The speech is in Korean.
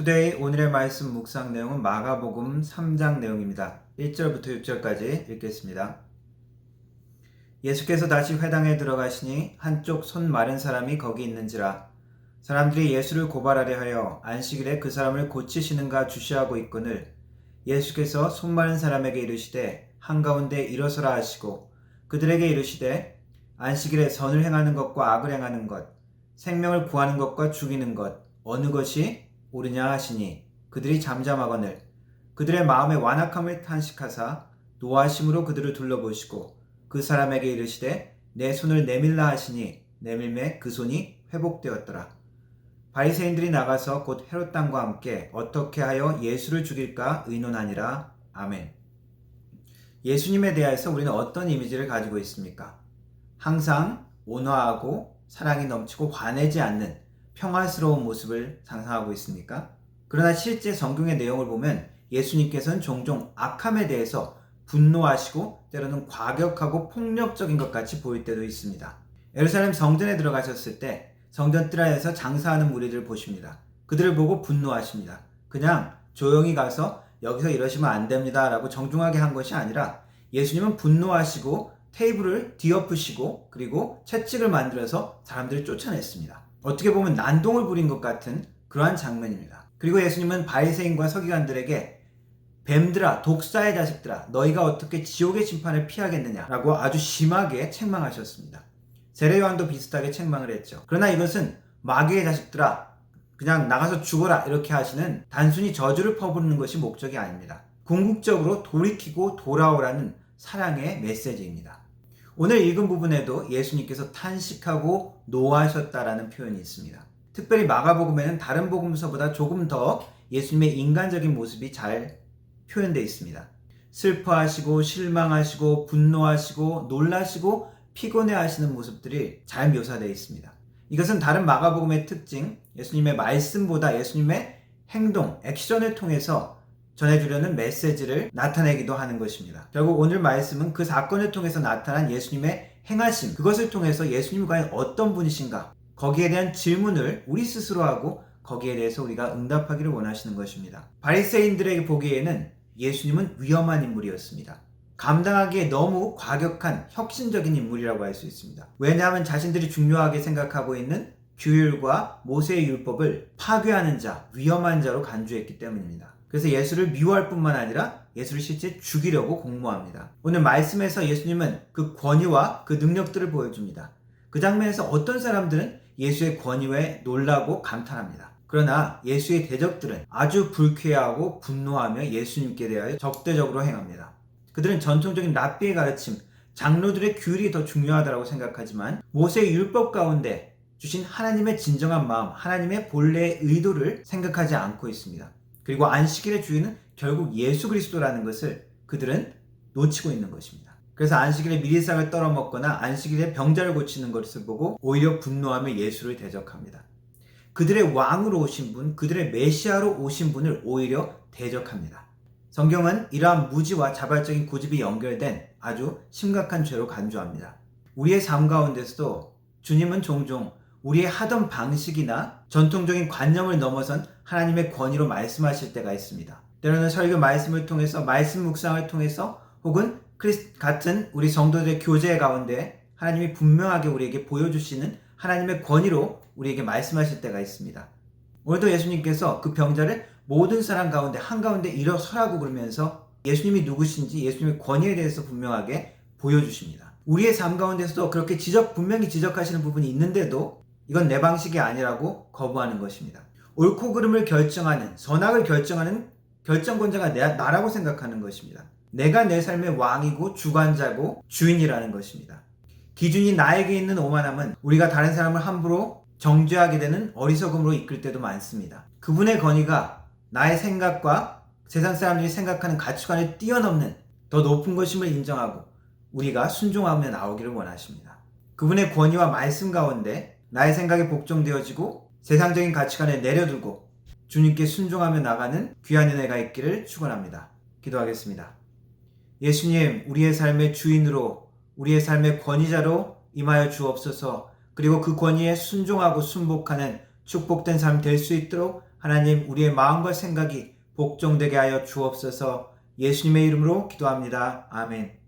투데이 오늘의 말씀 묵상 내용은 마가복음 3장 내용입니다. 1절부터 6절까지 읽겠습니다. 예수께서 다시 회당에 들어가시니 한쪽 손 마른 사람이 거기 있는지라 사람들이 예수를 고발하려 하여 안식일에 그 사람을 고치시는가 주시하고 있거늘 예수께서 손 마른 사람에게 이르시되 한가운데 일어서라 하시고 그들에게 이르시되 안식일에 선을 행하는 것과 악을 행하는 것 생명을 구하는 것과 죽이는 것 어느 것이 옳으냐 하시니 그들이 잠잠하거늘 그들의 마음에 완악함을 탄식하사 노하심으로 그들을 둘러보시고 그 사람에게 이르시되 내 손을 내밀라 하시니 내밀매 그 손이 회복되었더라. 바리새인들이 나가서 곧 헤롯 땅과 함께 어떻게 하여 예수를 죽일까 의논하니라. 아멘. 예수님에 대해서 우리는 어떤 이미지를 가지고 있습니까? 항상 온화하고 사랑이 넘치고 화내지 않는 평화스러운 모습을 상상하고 있습니까? 그러나 실제 성경의 내용을 보면 예수님께서는 종종 악함에 대해서 분노하시고 때로는 과격하고 폭력적인 것 같이 보일 때도 있습니다. 예루살렘 성전에 들어가셨을 때 성전 뜰 안에서 장사하는 무리들을 보십니다. 그들을 보고 분노하십니다. 그냥 조용히 가서 여기서 이러시면 안 됩니다. 라고 정중하게 한 것이 아니라 예수님은 분노하시고 테이블을 뒤엎으시고 그리고 채찍을 만들어서 사람들을 쫓아냈습니다. 어떻게 보면 난동을 부린 것 같은 그러한 장면입니다. 그리고 예수님은 바리새인과 서기관들에게 뱀들아 독사의 자식들아 너희가 어떻게 지옥의 심판을 피하겠느냐라고 아주 심하게 책망하셨습니다. 세례 요한도 비슷하게 책망을 했죠. 그러나 이것은 마귀의 자식들아 그냥 나가서 죽어라 이렇게 하시는 단순히 저주를 퍼부는 것이 목적이 아닙니다. 궁극적으로 돌이키고 돌아오라는 사랑의 메시지입니다. 오늘 읽은 부분에도 예수님께서 탄식하고 노하셨다라는 표현이 있습니다. 특별히 마가복음에는 다른 복음서보다 조금 더 예수님의 인간적인 모습이 잘 표현되어 있습니다. 슬퍼하시고 실망하시고 분노하시고 놀라시고 피곤해하시는 모습들이 잘 묘사되어 있습니다. 이것은 다른 마가복음의 특징, 예수님의 말씀보다 예수님의 행동, 액션을 통해서 전해주려는 메시지를 나타내기도 하는 것입니다. 결국 오늘 말씀은 그 사건을 통해서 나타난 예수님의 행하심, 그것을 통해서 예수님이 과연 어떤 분이신가, 거기에 대한 질문을 우리 스스로 하고 거기에 대해서 우리가 응답하기를 원하시는 것입니다. 바리새인들에게 보기에는 예수님은 위험한 인물이었습니다. 감당하기에 너무 과격한 혁신적인 인물이라고 할 수 있습니다. 왜냐하면 자신들이 중요하게 생각하고 있는 규율과 모세의 율법을 파괴하는 자, 위험한 자로 간주했기 때문입니다. 그래서 예수를 미워할 뿐만 아니라 예수를 실제 죽이려고 공모합니다. 오늘 말씀에서 예수님은 그 권위와 그 능력들을 보여줍니다. 그 장면에서 어떤 사람들은 예수의 권위에 놀라고 감탄합니다. 그러나 예수의 대적들은 아주 불쾌하고 분노하며 예수님께 대하여 적대적으로 행합니다. 그들은 전통적인 랍비의 가르침, 장로들의 규율이 더 중요하다고 생각하지만 모세의 율법 가운데 주신 하나님의 진정한 마음, 하나님의 본래의 의도를 생각하지 않고 있습니다. 그리고 안식일의 주인은 결국 예수 그리스도라는 것을 그들은 놓치고 있는 것입니다. 그래서 안식일에 미리상을 떨어먹거나 안식일에 병자를 고치는 것을 보고 오히려 분노하며 예수를 대적합니다. 그들의 왕으로 오신 분, 그들의 메시아로 오신 분을 오히려 대적합니다. 성경은 이러한 무지와 자발적인 고집이 연결된 아주 심각한 죄로 간주합니다. 우리의 삶 가운데서도 주님은 종종 우리의 하던 방식이나 전통적인 관념을 넘어선 하나님의 권위로 말씀하실 때가 있습니다. 때로는 설교 말씀을 통해서 말씀 묵상을 통해서 혹은 크리스 같은 우리 성도들의 교제 가운데 하나님이 분명하게 우리에게 보여주시는 하나님의 권위로 우리에게 말씀하실 때가 있습니다. 오늘도 예수님께서 그 병자를 모든 사람 가운데 한가운데 일어서라고 부르면서 예수님이 누구신지 예수님의 권위에 대해서 분명하게 보여주십니다. 우리의 삶 가운데서도 그렇게 지적, 분명히 지적하시는 부분이 있는데도 이건 내 방식이 아니라고 거부하는 것입니다. 옳고 그름을 결정하는, 선악을 결정하는 결정권자가 내, 나라고 생각하는 것입니다. 내가 내 삶의 왕이고 주관자고 주인이라는 것입니다. 기준이 나에게 있는 오만함은 우리가 다른 사람을 함부로 정죄하게 되는 어리석음으로 이끌 때도 많습니다. 그분의 권위가 나의 생각과 세상 사람들이 생각하는 가치관을 뛰어넘는 더 높은 것임을 인정하고 우리가 순종하며 나오기를 원하십니다. 그분의 권위와 말씀 가운데 나의 생각이 복종되어지고 세상적인 가치관을 내려두고 주님께 순종하며 나가는 귀한 은혜가 있기를 축원합니다. 기도하겠습니다. 예수님, 우리의 삶의 주인으로 우리의 삶의 권위자로 임하여 주옵소서. 그리고 그 권위에 순종하고 순복하는 축복된 삶 될 수 있도록 하나님 우리의 마음과 생각이 복종되게 하여 주옵소서 예수님의 이름으로 기도합니다. 아멘.